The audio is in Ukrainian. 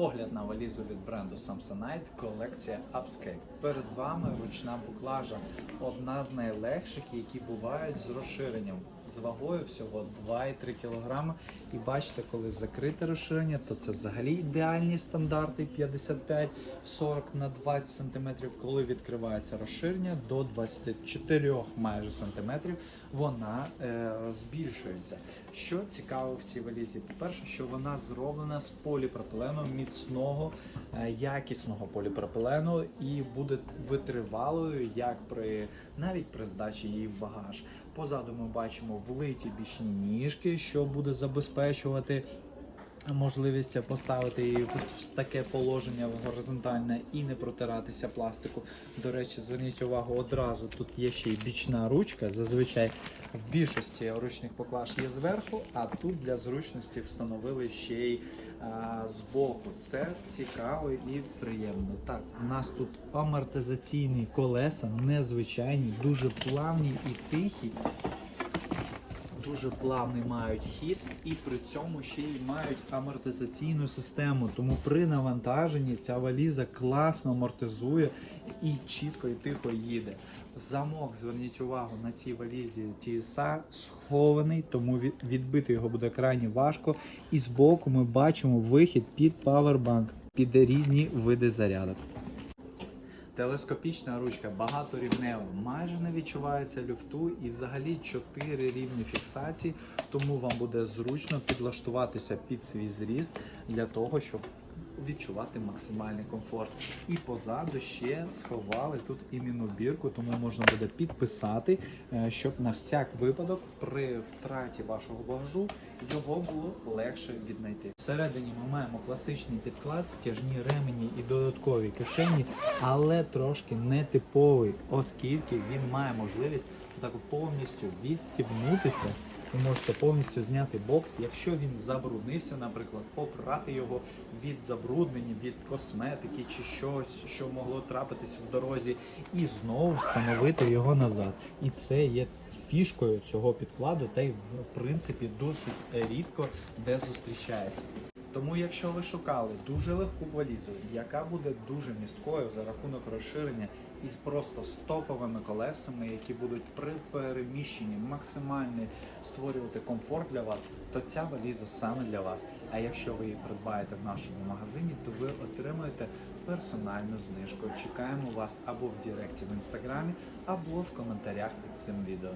Огляд на валізу від бренду Samsonite, колекція Upscape. Перед вами ручна буклажа, одна з найлегших, які бувають з розширенням, з вагою всього 2,3 кг. І бачите, коли закрите розширення, то це взагалі ідеальні стандарти 55-40 на 20 см. Коли відкривається розширення до 24 майже сантиметрів, вона е, збільшується. Що цікаво в цій валізі? По-перше, що вона зроблена з поліпропилену міцного, е, якісного поліпропилену і буде витривалою, як при навіть при здачі її в багаж. Позаду ми бачимо влиті бічні ніжки, що буде забезпечувати можливість поставити її в таке положення горизонтальне і не протиратися пластику. До речі, зверніть увагу одразу. Тут є ще й бічна ручка. Зазвичай в більшості ручних поклаж є зверху, а тут для зручності встановили ще й а, збоку. Це цікаво і приємно. Так, у нас тут амортизаційні колеса, незвичайні, дуже плавні і тихі дуже плавний мають хід і при цьому ще й мають амортизаційну систему. Тому при навантаженні ця валіза класно амортизує і чітко і тихо їде. Замок, зверніть увагу, на цій валізі TSA схований, тому відбити його буде крайні важко. І збоку ми бачимо вихід під павербанк, під різні види зарядок. Телескопічна ручка багаторівнева, майже не відчувається люфту і взагалі 4 рівні фіксації, тому вам буде зручно підлаштуватися під свій зріст для того, щоб відчувати максимальний комфорт. І позаду ще сховали тут іменну бірку, тому можна буде підписати, е, щоб на всяк випадок при втраті вашого багажу його було легше віднайти. Всередині ми маємо класичний підклад, стяжні ремені і додаткові кишені, але трошки нетиповий, оскільки він має можливість так повністю відстібнутися. Ви можете повністю зняти бокс, якщо він забруднився, наприклад, попрати його від забруднення, від косметики чи щось, що могло трапитись в дорозі, і знову встановити його назад. І це є фішкою цього підкладу, та й в принципі досить рідко де зустрічається. Тому, якщо ви шукали дуже легку валізу, яка буде дуже місткою за рахунок розширення із просто стоповими колесами, які будуть при переміщенні максимально створювати комфорт для вас, то ця валіза саме для вас. А якщо ви її придбаєте в нашому магазині, то ви отримаєте персональну знижку. Чекаємо вас або в Директі в інстаграмі, або в коментарях під цим відео.